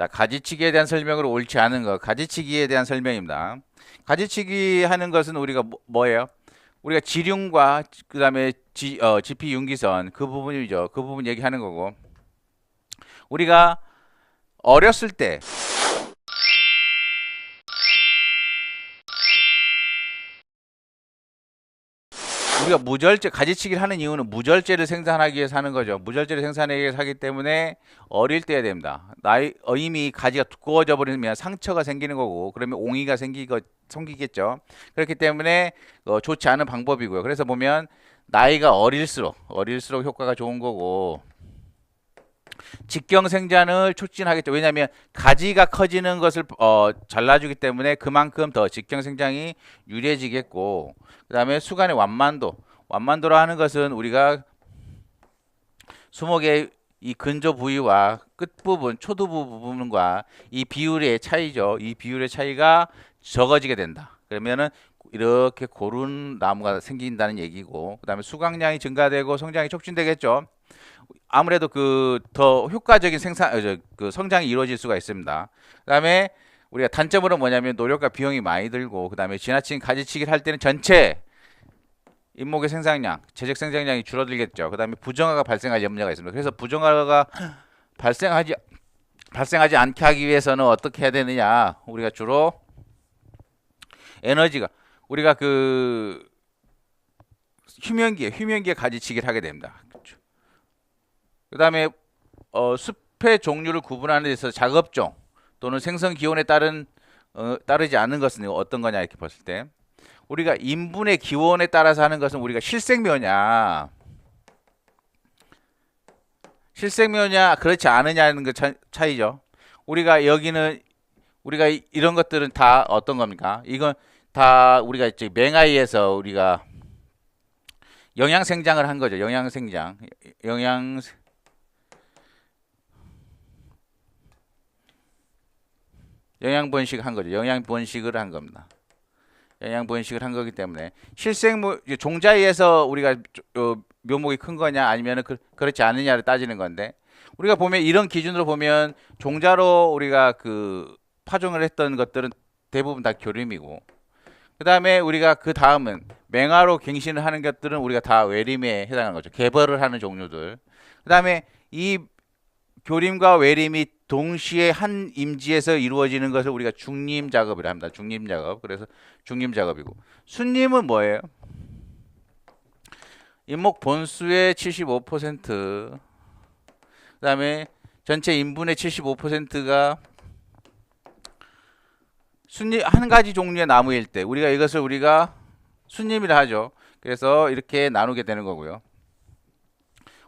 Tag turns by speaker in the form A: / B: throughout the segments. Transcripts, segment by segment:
A: 자, 가지치기에 대한 설명으로 옳지 않은 것. 가지치기에 대한 설명입니다. 가지치기 하는 것은 우리가 뭐, 뭐예요? 우리가 지륜과 그다음에 지, 어, 지피 윤기선 그 부분이죠. 그 부분 얘기하는 거고. 우리가 어렸을 때 우리가 무절제 가지치기를 하는 이유는 무절제를 생산하기 위해서 하는 거죠. 무절제를 생산하기 위해서 하기 때문에 어릴 때 해야 됩니다. 나이 어, 이미 가지가 두꺼워져 버리면 상처가 생기는 거고 그러면 옹이가 생기거 생기겠죠. 그렇기 때문에 어, 좋지 않은 방법이고요. 그래서 보면 나이가 어릴수록 어릴수록 효과가 좋은 거고 직경 생장을 촉진하겠죠. 왜냐하면 가지가 커지는 것을 어, 잘라주기 때문에 그만큼 더 직경 생장이 유리해지겠고 그 다음에 수간의 완만도 완만도라 하는 것은 우리가 수목의 이 근조 부위와 끝 부분, 초두부 부분과 이 비율의 차이죠. 이 비율의 차이가 적어지게 된다. 그러면은 이렇게 고른 나무가 생긴다는 얘기고, 그 다음에 수강량이 증가되고 성장이 촉진되겠죠. 아무래도 그 더 효과적인 생산, 어, 저, 그 성장이 이루어질 수가 있습니다. 그다음에 우리가 단점으로 뭐냐면 노력과 비용이 많이 들고, 그다음에 지나친 가지치기를 할 때는 전체 잇목의 생산량, 재적 생산량이 줄어들겠죠. 그다음에 부정화가 발생할 염려가 있습니다. 그래서 부정화가 발생하지 발생하지 않게 하기 위해서는 어떻게 해야 되느냐? 우리가 주로 에너지가 우리가 그 휴면기에 휴면기에 가지치기를 하게 됩니다. 그렇죠. 그다음에 어, 숲의 종류를 구분하는 데 있어서 작업종 또는 생성 기온에 따른 어, 따르지 않는 것은 어떤 거냐 이렇게 봤을 때 우리가 인분의 기원에 따라서 하는 것은 우리가 실생묘냐 실생묘냐 그렇지 않느냐는 그 차, 차이죠. 우리가 여기는 우리가 이- 이런 것들은 다 어떤 겁니까? 이건 다 우리가 이제 맹아이에서 우리가 영양 생장을 한 거죠. 영양 생장, 영양 영양 번식 한 거죠. 영양 번식을 한 겁니다. 영양 번식을 한 거기 때문에 이제 종자에서 우리가 어, 묘목이 큰 거냐 아니면은 그, 그렇지 않느냐를 따지는 건데 우리가 보면 이런 기준으로 보면 종자로 우리가 그 파종을 했던 것들은 대부분 다 교림이고 그 다음에 우리가 그 다음은 맹화로 갱신을 하는 것들은 우리가 다 외림에 해당하는 거죠. 개벌을 하는 종류들. 그 다음에 이 교림과 외림이 동시에 한 임지에서 이루어지는 것을 우리가 중림 작업이라 합니다. 중림 작업. 그래서 중림 작업이고 순림은 뭐예요? 임목 본수의 75%. 그다음에 전체 인분의 75%가 순림 한 가지 종류의 나무일 때 우리가 이것을 우리가 순림이라 하죠. 그래서 이렇게 나누게 되는 거고요.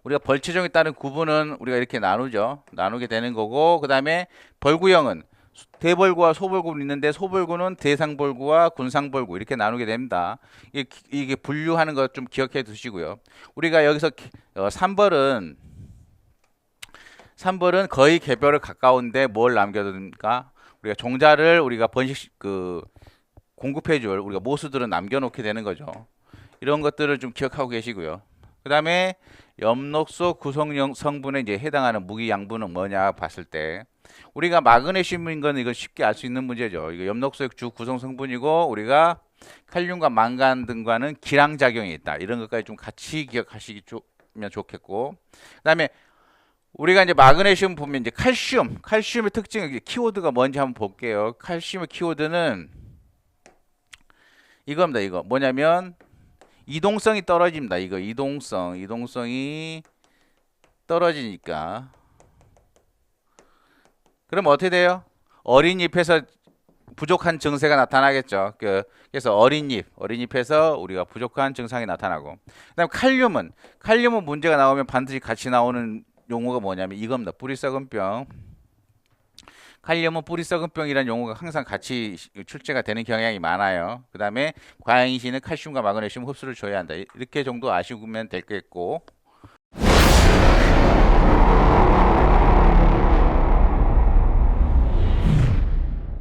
A: 우리가 벌체종에 따른 구분은 우리가 이렇게 나누죠. 나누게 되는 거고 그 다음에 벌구형은 수- 대벌구와 소벌구는 있는데 소벌구는 대상벌구와 군상벌구 이렇게 나누게 됩니다. 이게, 기- 이게 분류하는 거좀 기억해 두시고요. 우리가 여기서 기- 어, 3벌은 3벌은 거의 개별을 가까운데 뭘 남겨둔가? 우리가 종자를 우리가 번식 그 공급해 줄 우리가 모수들은 남겨놓게 되는 거죠. 이런 것들을 좀 기억하고 계시고요. 그 다음에 엽록소 구성 성분에 이제 해당하는 무기 양분은 뭐냐 봤을 때 우리가 마그네슘인 건 이거 쉽게 알 수 있는 문제죠. 이거 엽록소의 주 구성 성분이고 우리가 칼륨과 망간 등과는 기랑 작용이 있다. 이런 것까지 좀 같이 기억하시면 좋겠고 그다음에 우리가 이제 마그네슘 보면 이제 칼슘, 칼슘의 특징 키워드가 뭔지 한번 볼게요. 칼슘의 키워드는 이겁니다. 이거 뭐냐면 이동성이 떨어집니다. 이거 이동성, 이동성이 떨어지니까 그럼 어떻게 돼요? 어린 잎에서 부족한 증세가 나타나겠죠. 그, 그래서 어린 잎, 어린 잎에서 우리가 부족한 증상이 나타나고. 그다음 칼륨은 칼륨은 문제가 나오면 반드시 같이 나오는 용어가 뭐냐면 이겁니다. 뿌리 썩은 병. 칼륨은 뿌리 썩은 병이라는 용어가 항상 같이 출제가 되는 경향이 많아요. 그다음에 과양이신은 칼슘과 마그네슘 흡수를 줘야 한다. 이렇게 정도 아시면 될 겠고.